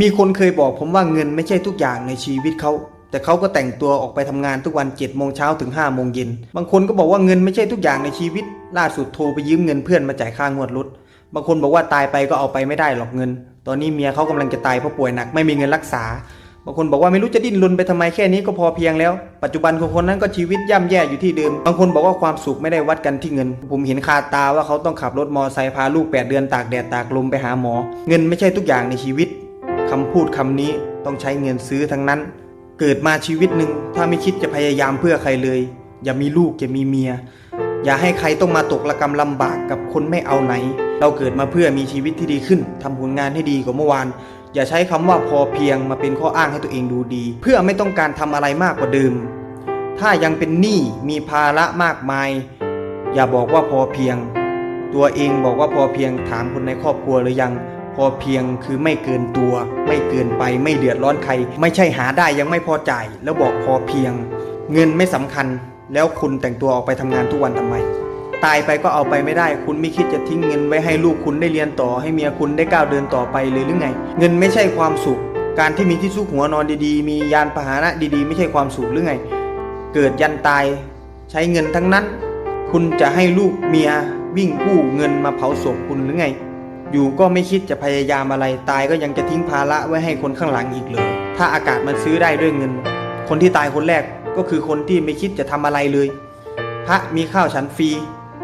มีคนเคยบอกผมว่าเงินไม่ใช่ทุกอย่างในชีวิตเขา แต่เขาก็แต่งตัวออกไปทำงานทุกวัน7จ็ดโมงเช้าถึง5้าโมงเย็น บางคนก็บอกว่าเงินไม่ใช่ทุกอย่างในชีวิต ล่าสุดโทรไปยืมเงินเพื่อนมาจ่ายค่างวดรถ บางคนบอกว่าตายไปก็เอาไปไม่ได้หรอกเงิน ตอนนี้เมียเขากำลังจะตายเพราะป่วยหนักไม่มีเงินรักษา บางคนบอกว่าไม่รู้จะดิ้นรนไปทำไมแค่นี้ก็พอเพียงแล้ว ปัจจุบันคนคนนั้นก็ชีวิตย่ำแย่อยู่ที่เดิม บางคนบอกว่าความสุขไม่ได้วัดกันที่เงิน ผมเห็นคาตาว่าเขาต้องขับรถมอไซค์พาลูก8เดือนตากแดดตากลมไปหาหมอ เงินไม่ใช่ทุกอย่างในชีวิต คำพูดคำนี้ต้องใช้เงินซื้อทั้งนั้น เกิดมาชีวิตหนึ่งถ้าไม่คิดจะพยายามเพื่อใครเลย อย่ามีลูกอย่ามีเมีย อย่าให้ใครต้องมาตกระกรรมลำบากกับคนไม่เอาไหน เราเกิดมาเพื่อมีชีวิตที่ดีขึ้นทำผลงานให้ดีกว่าเมื่อวาน อย่าใช้คำว่าพอเพียงมาเป็นข้ออ้างให้ตัวเองดูดี เพื่อไม่ต้องการทำอะไรมากกว่าเดิม ถ้ายังเป็นหนี้มีภาระมากมาย อย่าบอกว่าพอเพียง ตัวเองบอกว่าพอเพียงถามคนในครอบครัวหรือยัง พอเพียงคือไม่เกินตัว ไม่เกินไปไม่เดือดร้อนใคร ไม่ใช่หาได้ยังไม่พอจ่าย แล้วบอกพอเพียง เงินไม่สำคัญ แล้วคุณแต่งตัวออกไปทำงานทุกวันทำไม ตายไปก็เอาไปไม่ได้ คุณไม่คิดจะทิ้งเงินไว้ให้ลูกคุณได้เรียนต่อ ให้เมียคุณได้ก้าวเดินต่อไปเลยหรือไง เงินไม่ใช่ความสุข การที่มีที่ซุกหัวนอนดีๆ มียานพาหนะดีๆ ไม่ใช่ความสุขหรือไง เกิดยันตาย ใช้เงินทั้งนั้น คุณจะให้ลูกเมียวิ่งกู้เงินมาเผาศพคุณหรือไง อยู่ก็ไม่คิดจะพยายามอะไรตายก็ยังจะทิ้งภาระไว้ให้คนข้างหลังอีกเลยถ้าอากาศมันซื้อได้ด้วยเงิน คนที่ตายคนแรกก็คือคนที่ไม่คิดจะทำอะไรเลย พระมีข้าวฉันฟรี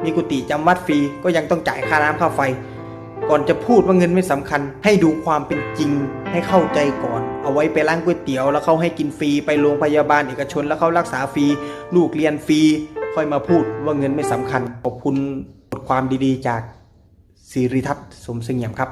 มีกุฏิจำวัดฟรีก็ยังต้องจ่ายค่าน้ำค่าไฟ ก่อนจะพูดว่าเงินไม่สำคัญ ให้ดูความเป็นจริงให้เข้าใจก่อน เอาไว้ไปร้านก๋วยเตี๋ยว แล้วเขาให้กินฟรีไปโรงพยาบาลเอกชน แล้วเขารักษาฟรีลูกเรียนฟรีค่อยมาพูดว่าเงินไม่สำคัญขอบคุณบทความดีๆ จาก สิริทัศน์สมเงียมครับ